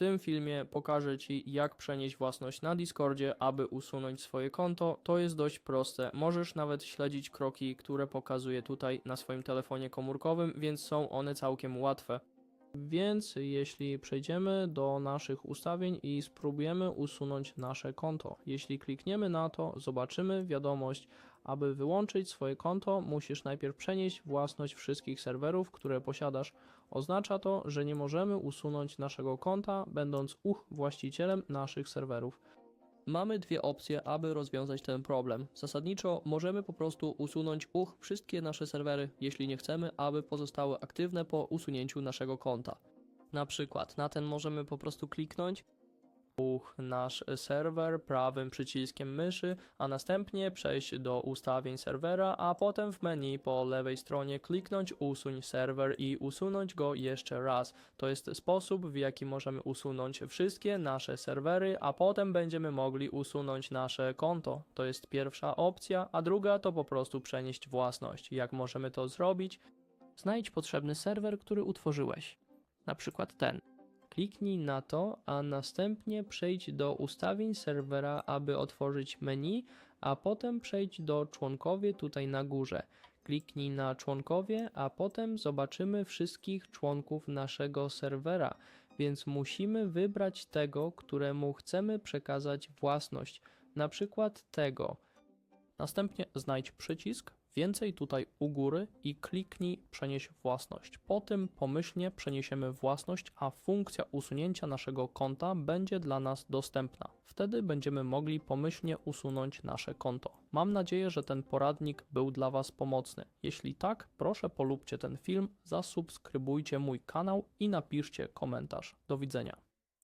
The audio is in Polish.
tym filmie pokażę Ci, jak przenieść własność na Discordzie, aby usunąć swoje konto. To jest dość proste. Możesz nawet śledzić kroki, które pokazuję tutaj na swoim telefonie komórkowym, więc są one całkiem łatwe. Więc jeśli przejdziemy do naszych ustawień i spróbujemy usunąć nasze konto, jeśli klikniemy na to, zobaczymy wiadomość, aby wyłączyć swoje konto, musisz najpierw przenieść własność wszystkich serwerów, które posiadasz. Oznacza to, że nie możemy usunąć naszego konta, będąc uch właścicielem naszych serwerów. Mamy dwie opcje, aby rozwiązać ten problem. Zasadniczo możemy po prostu usunąć uch wszystkie nasze serwery, jeśli nie chcemy, aby pozostały aktywne po usunięciu naszego konta. Na przykład na ten możemy po prostu kliknąć nasz serwer prawym przyciskiem myszy, a następnie przejść do ustawień serwera, a potem w menu po lewej stronie kliknąć usuń serwer i usunąć go jeszcze raz. To jest sposób, w jaki możemy usunąć wszystkie nasze serwery, a potem będziemy mogli usunąć nasze konto. To jest pierwsza opcja, a druga to po prostu przenieść własność. Jak możemy to zrobić? Znajdź potrzebny serwer, który utworzyłeś. Na przykład ten. Kliknij na to, a następnie przejdź do ustawień serwera, aby otworzyć menu, a potem przejdź do członkowie tutaj na górze. Kliknij na członkowie, a potem zobaczymy wszystkich członków naszego serwera, więc musimy wybrać tego, któremu chcemy przekazać własność, na przykład tego. Następnie znajdź przycisk Więcej tutaj u góry i kliknij Przenieś własność. Po tym pomyślnie przeniesiemy własność, a funkcja usunięcia naszego konta będzie dla nas dostępna. Wtedy będziemy mogli pomyślnie usunąć nasze konto. Mam nadzieję, że ten poradnik był dla Was pomocny. Jeśli tak, proszę polubcie ten film, zasubskrybujcie mój kanał i napiszcie komentarz. Do widzenia.